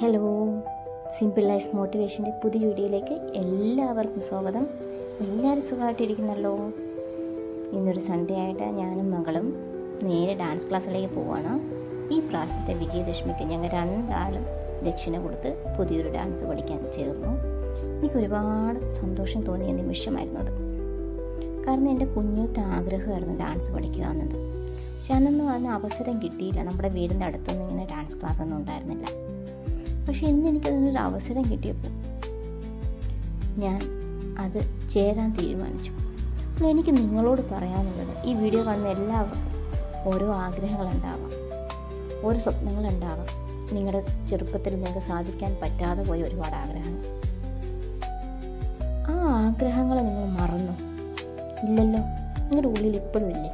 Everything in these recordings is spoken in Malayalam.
ഹലോ സിമ്പിൾ ലൈഫ് മോട്ടിവേഷന്റെ പുതിയ വീഡിയോയിലേക്ക് എല്ലാവർക്കും സ്വാഗതം. എല്ലാവരും സുഖമായിട്ടിരിക്കുന്നല്ലോ? ഇന്നൊരു സൺഡേ ആയിട്ട് ഞാനും മകളും നേരെ ഡാൻസ് ക്ലാസ്സിലേക്ക് പോവാണ്. ഈ പ്രാവശ്യത്തെ വിജയദശമിക്ക് ഞങ്ങൾ രണ്ടാളും ദക്ഷിണ കൊടുത്ത് പുതിയൊരു ഡാൻസ് പഠിക്കാൻ ചേർന്നു. എനിക്ക് ഒരുപാട് സന്തോഷം തോന്നിയ നിമിഷമായിരുന്നു അത്. കാരണം എന്റെ കുഞ്ഞിലത്തെ ആഗ്രഹമായിരുന്നു ഡാൻസ് പഠിക്കുക എന്നത്. പക്ഷെ അന്നൊന്നും അതിന് അവസരം കിട്ടിയില്ല. നമ്മുടെ വീടിന്റെ അടുത്തൊന്നും ഇങ്ങനെ ഡാൻസ് ക്ലാസ് ഒന്നും ഉണ്ടായിരുന്നില്ല. പക്ഷെ ഇന്ന് എനിക്കതിനൊരു അവസരം കിട്ടിയപ്പോൾ ഞാൻ അത് ചേരാൻ തീരുമാനിച്ചു. അപ്പോൾ എനിക്ക് നിങ്ങളോട് പറയാനുള്ളത് ഈ വീഡിയോ കാണുന്ന എല്ലാവർക്കും ഓരോ ആഗ്രഹങ്ങളുണ്ടാവാം ഓരോ സ്വപ്നങ്ങളുണ്ടാവാം നിങ്ങളുടെ ചെറുപ്പത്തിൽ നിങ്ങൾക്ക് സാധിക്കാൻ പറ്റാതെ പോയ ഒരുപാട് ആഗ്രഹങ്ങൾ. ആ ആഗ്രഹങ്ങളെ നിങ്ങൾ മറന്നു? ഇല്ലല്ലോ നിങ്ങളുടെ ഉള്ളിൽ ഇപ്പോഴും ഇല്ലേ?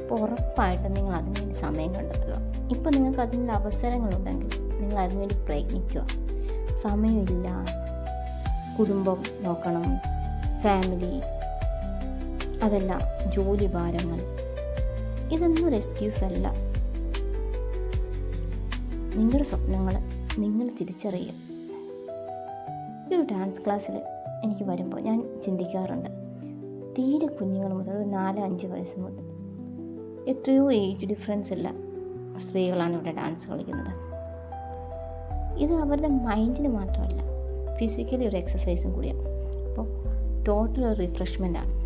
അപ്പോൾ ഉറപ്പായിട്ടും നിങ്ങൾ അതിനുവേണ്ടി സമയം കണ്ടെത്തുക. ഇപ്പോൾ നിങ്ങൾക്ക് അതിനുള്ള അവസരങ്ങളുണ്ടെങ്കിൽ നിങ്ങൾ അതിനുവേണ്ടി പ്രയത്നിക്കുക. സമയമില്ല. കുടുംബം നോക്കണം. ഫാമിലി അതല്ല ജോലി ഭാരങ്ങൾ. ഇതൊന്നും ഒരു എക്സ്ക്യൂസ് അല്ല. നിങ്ങളുടെ സ്വപ്നങ്ങൾ നിങ്ങൾ തിരിച്ചറിയുക ഈ ഒരു ഡാൻസ് ക്ലാസ്സിൽ എനിക്ക് വരുമ്പോൾ ഞാൻ ചിന്തിക്കാറുണ്ട്. തീരെ കുഞ്ഞുങ്ങൾ മുതൽ ഒരു നാല് അഞ്ച് വയസ്സ് മുതൽ എത്രയോ ഏജ് ഡിഫറൻസ് ഉള്ള സ്ത്രീകളാണ് ഇവിടെ ഡാൻസ് കളിക്കുന്നത്. ഇത് അവരുടെ മൈൻഡിന് മാത്രമല്ല ഫിസിക്കലി ഒരു എക്സസൈസും കൂടിയാണ്. അപ്പോൾ ടോട്ടൽ ഒരു റിഫ്രഷ്മെന്റാണ്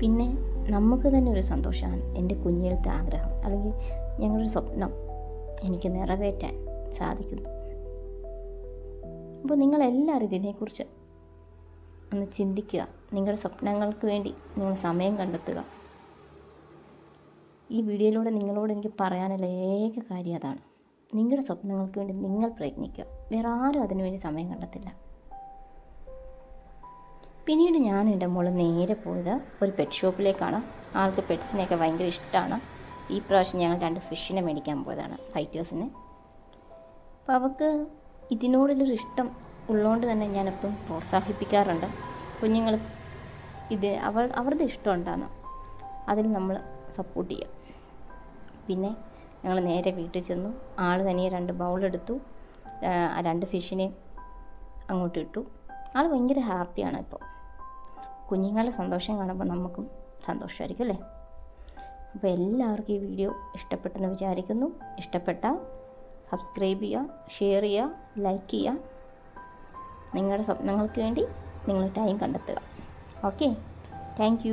പിന്നെ നമുക്ക് തന്നെ ഒരു സന്തോഷമാണ് എന്റെ കുഞ്ഞിലത്തെ ആഗ്രഹം. അല്ലെങ്കിൽ ഞങ്ങളുടെ സ്വപ്നം എനിക്ക് നിറവേറ്റാൻ സാധിക്കുന്നു. അപ്പോൾ നിങ്ങളെല്ലാവരും ഇതിനെക്കുറിച്ച് ഒന്ന് ചിന്തിക്കുക. നിങ്ങളുടെ സ്വപ്നങ്ങൾക്ക് വേണ്ടി നിങ്ങൾ സമയം കണ്ടെത്തുക. ഈ വീഡിയോയിലൂടെ നിങ്ങളോട് എനിക്ക് പറയാനുള്ള ഏക കാര്യം അതാണ്. നിങ്ങളുടെ സ്വപ്നങ്ങൾക്ക് വേണ്ടി നിങ്ങൾ പ്രയത്നിക്കുക. വേറെ ആരും അതിനുവേണ്ടി സമയം കണ്ടെത്തില്ല. പിന്നീട് ഞാൻ എന്റെ മോൾ നേരെ പോയത് ഒരു പെറ്റ് ഷോപ്പിലേക്കാണ് ആൾക്ക് പെറ്റ്സിനെയൊക്കെ ഭയങ്കര ഇഷ്ടമാണ് ഈ പ്രാവശ്യം ഞങ്ങൾ രണ്ട് ഫിഷിനെ മേടിക്കാൻ പോയതാണ് ഫൈറ്റേഴ്സിനെ അപ്പോൾ അവൾക്ക് ഇതിനോടുള്ളൊരു ഇഷ്ടം ഉള്ളതുകൊണ്ട് തന്നെ ഞാൻ എപ്പോഴും പ്രോത്സാഹിപ്പിക്കാറുണ്ട്. കുഞ്ഞുങ്ങൾ ഇത് അവൾ അവരുടെ ഇഷ്ടം ഉണ്ടാകുന്നു അതിൽ നമ്മൾ സപ്പോർട്ട് ചെയ്യുക പിന്നെ ഞങ്ങൾ നേരെ വീട്ടിൽ ചെന്നു. ആൾ തനിയെ രണ്ട് ബൗളെടുത്തു ആ രണ്ട് ഫിഷിനെ അങ്ങോട്ട് ഇട്ടു. ആൾ ഭയങ്കര ഹാപ്പിയാണ് ഇപ്പോൾ. കുഞ്ഞുങ്ങളുടെ സന്തോഷം കാണുമ്പോൾ നമുക്കും സന്തോഷമായിരിക്കും അല്ലേ? അപ്പോൾ എല്ലാവർക്കും ഈ വീഡിയോ ഇഷ്ടപ്പെട്ടെന്ന് വിചാരിക്കുന്നു. ഇഷ്ടപ്പെട്ട സബ്സ്ക്രൈബ് ചെയ്യുക ഷെയർ ചെയ്യുക ലൈക്ക് ചെയ്യുക. നിങ്ങളുടെ സ്വപ്നങ്ങൾക്ക് വേണ്ടി നിങ്ങൾ ടൈം കണ്ടെത്തുക. Okay thank